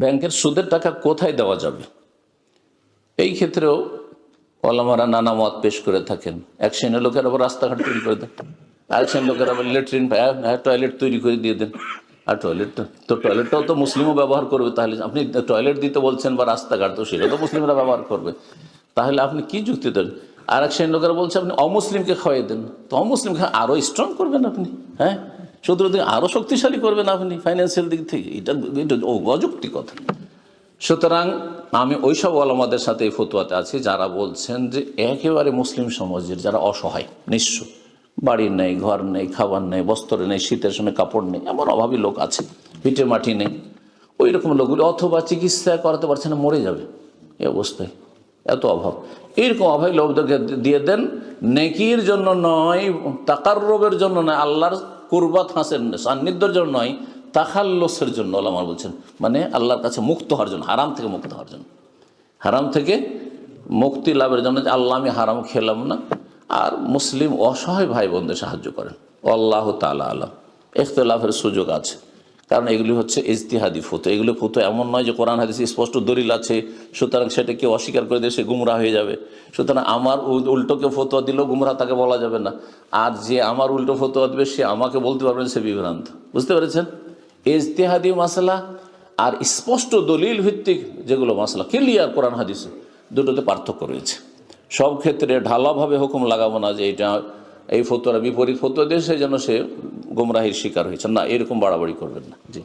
ব্যাংকের সুদের টাকা কোথায় দেওয়া যাবে? এই ক্ষেত্রেও কলামারা নানা মত পেশ করে থাকেন। এক শ্রেণির লোকের আবার রাস্তাঘাট তৈরি করে দেন। আরেক শ্রেণির লোকের আবার লেট্রিন টয়লেট তৈরি করে দিয়ে দেন। আর টয়লেট তো টয়লেটটাও তো মুসলিমও ব্যবহার করবে, তাহলে আপনি টয়লেট দিতে বলছেন বা রাস্তাঘাট, তো সেটা তো মুসলিমরা ব্যবহার করবে। তাহলে আপনি কি যুক্তি দেন? আর এক শ্রেণির লোকেরা বলছে, আপনি অমুসলিমকে খাওয়াই দেন। তো অমুসলিমকে আরও স্ট্রং করবেন আপনি হ্যাঁ? সুতরাং আরও শক্তিশালী করবেন আপনি ফাইন্যান্সিয়াল দিক থেকে। এটা এটা অযুক্তি কথা সুতরাং আমি ওইসব আলমাদের সাথে এই ফতুয়াতে আছি, যারা বলছেন যে একেবারে মুসলিম সমাজের যারা অসহায়, নিঃস্ব বাড়ি নেই, ঘর নেই, খাবার নেই, বস্ত্র নেই, শীতের সময় কাপড় নেই, এমন অভাবী লোক আছে, পিঠে মাটি নেই ওই রকম লোকগুলি অথবা চিকিৎসা করাতে পারছে না, মরে যাবে। এই অবস্থায় এত অভাব। এইরকম অভাবী লোকদেরকে দিয়ে দেন, নেকির জন্য নয় টাকার রোগের জন্য নয়, আল্লাহর কুরবাত হাসের সান্নিধ্যর জন্য নয়, তাখাল্লসের জন্য আল্লাহ বলছেন। মানে আল্লাহর কাছে মুক্ত হওয়ার জন্য, হারাম থেকে মুক্ত হওয়ার জন্য। হারাম থেকে মুক্তি লাভের জন্য যে আল্লাহ আমি হারাম খেলাম না। আর মুসলিম অসহায় ভাই বোনদের সাহায্য করেন। আল্লাহ তালা আলম। ইখতলাফের সুযোগ আছে। কারণ এগুলি হচ্ছে ইজতিহাদি ফুতো এগুলো ফুতো এমন নয় যে কোরআন, হাদিসে স্পষ্ট দলিল আছে, সুতরাং সেটা কেউ অস্বীকার করে দিয়ে সে গুমরা হয়ে যাবে। সুতরাং আমার উল- উল্টোকে ফতোয়া দিলেও গুমরা তাকে বলা যাবে না। আর যে আমার উল্টো ফতোয়া দেবে, সে আমাকে বলতে পারবেন সে বিভ্রান্ত। বুঝতে পেরেছেন? ইজতেহাদি মাসলা আর স্পষ্ট দলিল ভিত্তিক যেগুলো মাসলা, ক্লিয়ার কোরআন, হাদিসে, দুটোতে পার্থক্য রয়েছে। সব ক্ষেত্রে ঢালাভাবে হুকুম লাগাবো না যে এটা এই ফতোয়ার বিপরীত ফতোয়া দিয়ে সে যেন সে গুমরাহির শিকার হয়েছেন। না এরকম বাড়াবাড়ি করবেন না। জি।